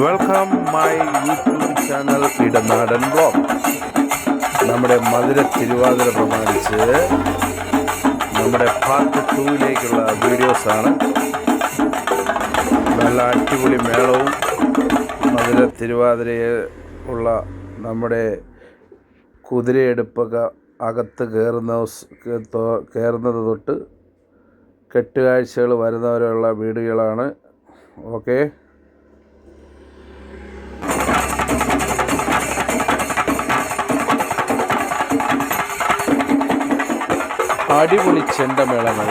Welcome my YouTube channel Idanadan blog നമ്മുടെ മധുര തിരുവാതിര പ്രമാണിച്ച് നമ്മുടെ പാർട്ട് ടൂവിലേക്കുള്ള വീഡിയോസാണ് നല്ല അടിപൊളി മേളവും മധുര തിരുവാതിരയെ ഉള്ള നമ്മുടെ കുതിരയെടുപ്പൊക്കെ അകത്ത് കയറുന്ന കയറുന്നത് തൊട്ട് കെട്ടുകാഴ്ചകൾ വരുന്നവരെയുള്ള വീടുകളാണ്. ഓക്കെ അടിപൊളി ചെണ്ടമേളങ്ങൾ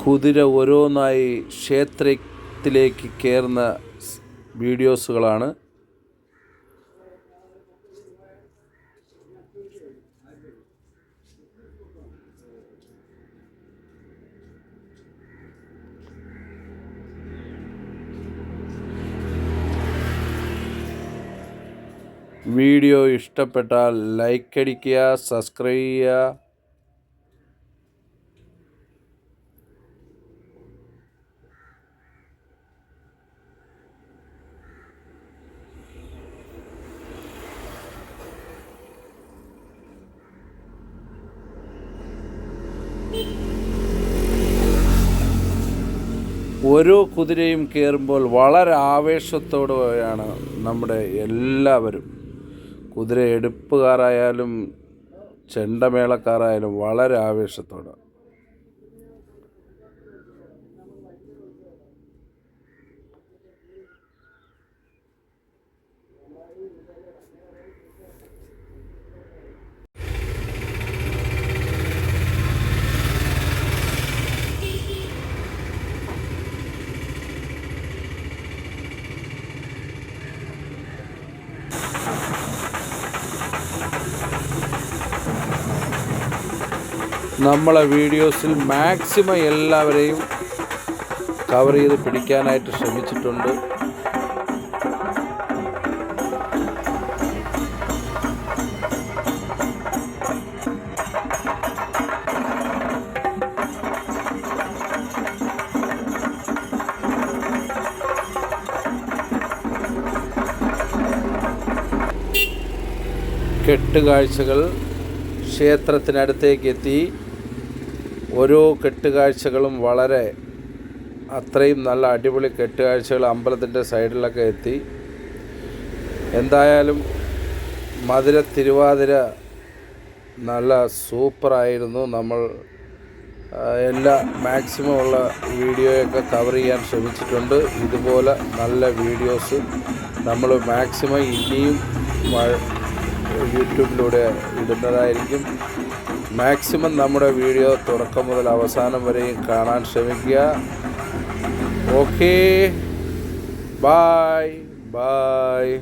കുതിര ഓരോന്നായി ക്ഷേത്രത്തിലേക്ക് കയറുന്ന വീഡിയോസുകളാണ്. വീഡിയോ ഇഷ്ടപ്പെട്ടാൽ ലൈക്ക് അടിക്കുക സബ്സ്ക്രൈബ് ചെയ്യുക. ഓരോ കുതിരയും കയറുമ്പോൾ വളരെ ആവേശത്തോടെയാണ് നമ്മുടെ എല്ലാവരും. കുതിര എടുപ്പുകാരായാലും ചെണ്ടമേളക്കാരായാലും വളരെ ആവേശത്തോടെ. നമ്മളെ വീഡിയോസിൽ മാക്സിമം എല്ലാവരെയും കവർ ചെയ്ത് പിടിക്കാനായിട്ട് ശ്രമിച്ചിട്ടുണ്ട്. കെട്ടുകാഴ്ചകൾ ക്ഷേത്രത്തിനടുത്തേക്ക് എത്തി ഓരോ കെട്ടുകാഴ്ചകളും വളരെ അത്രയും നല്ല അടിപൊളി കെട്ടുകാഴ്ചകൾ അമ്പലത്തിന്റെ സൈഡിലൊക്കെ എത്തി. എന്തായാലും മധുര തിരുവാതിര നല്ല സൂപ്പറായിരുന്നു. നമ്മൾ എല്ലാ മാക്സിമം ഉള്ള വീഡിയോയൊക്കെ കവർ ചെയ്യാൻ ശ്രമിച്ചിട്ടുണ്ട്. ഇതുപോലെ നല്ല വീഡിയോസ് നമ്മൾ മാക്സിമം ഇനിയും യൂട്യൂബിലൂടെ ഇടുന്നതായിരിക്കും. മാക്സിമം നമ്മുടെ വീഡിയോ തുടക്കം മുതൽ അവസാനം വരെയും കാണാൻ ശ്രമിക്കുക. Okay bye bye